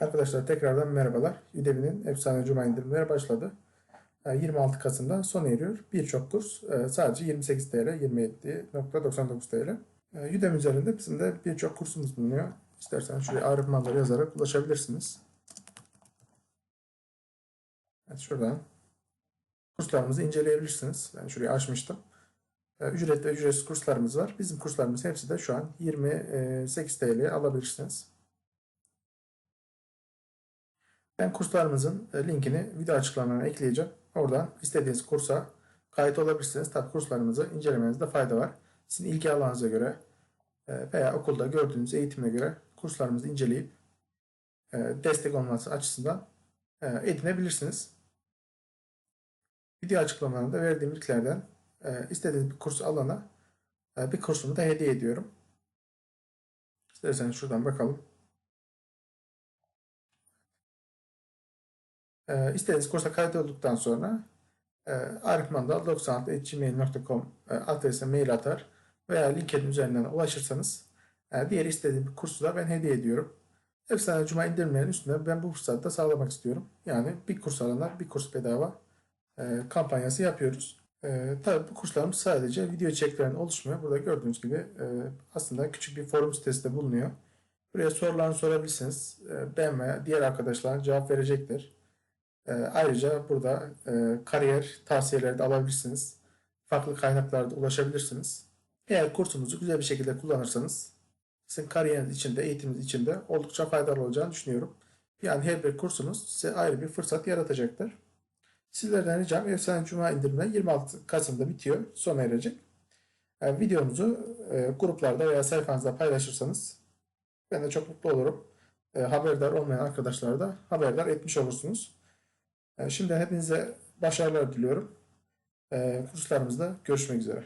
Arkadaşlar tekrardan merhabalar. Udemy'nin Efsane Cuma indirimleri başladı. E, 26 Kasım'da sona eriyor. Birçok kurs e, sadece 28 TL, 27.99 TL. E, Udemy üzerinde bizim de birçok kursumuz bulunuyor. İsterseniz şuraya argümanları yazarak ulaşabilirsiniz. Evet şuradan kurslarımızı inceleyebilirsiniz. Ben şurayı açmıştım. E, Ücretli ücretsiz kurslarımız var. Bizim kurslarımız hepsi de şu an 28 TL'ye alabilirsiniz. Ben kurslarımızın e, linkini video açıklamalarına ekleyeceğim. Oradan istediğiniz kursa kayıt olabilirsiniz. Tabi kurslarımızı incelemenizde fayda var. Sizin ilgi alanınıza göre e, veya okulda gördüğünüz eğitime göre kurslarımızı inceleyip e, destek olması açısından edinebilirsiniz. Video açıklamalarında verdiğim linklerden istediğiniz bir kursu alana bir kursumu da hediye ediyorum. İsterseniz şuradan bakalım. E, istediğiniz kursa kaydolduktan sonra e, arifmandal96.gmail.com e, adresine mail atar veya LinkedIn üzerinden ulaşırsanız e, diğer istediğim bir kursu da ben hediye ediyorum. Efsane Cuma indirimlerinin üstüne ben bu fırsatı da sağlamak istiyorum. Yani bir kurs alana bir kurs bedava e, kampanyası yapıyoruz. E, tabii bu kurslarımız sadece video içeriklerinin oluşmuyor. Burada gördüğünüz gibi e, aslında küçük bir forum sitesi de bulunuyor. Buraya sorularını sorabilirsiniz. E, ben ve diğer arkadaşlar cevap verecektir. E, ayrıca burada e, kariyer tavsiyeleri de alabilirsiniz. Farklı kaynaklarda ulaşabilirsiniz. Eğer kursumuzu güzel bir şekilde kullanırsanız sizin kariyeriniz içinde, eğitiminiz içinde oldukça faydalı olacağını düşünüyorum. Yani her bir kursunuz size ayrı bir fırsat yaratacaktır. Sizlerden ricam Efsane Cuma indirimleri 26 Kasım'da bitiyor, sona erecek. Yani videomuzu e, gruplarda veya sayfanızda paylaşırsanız ben de çok mutlu olurum. E, haberdar olmayan arkadaşlara da haberdar etmiş olursunuz. E, şimdi hepinize başarılar diliyorum. E, kurslarımızda görüşmek üzere.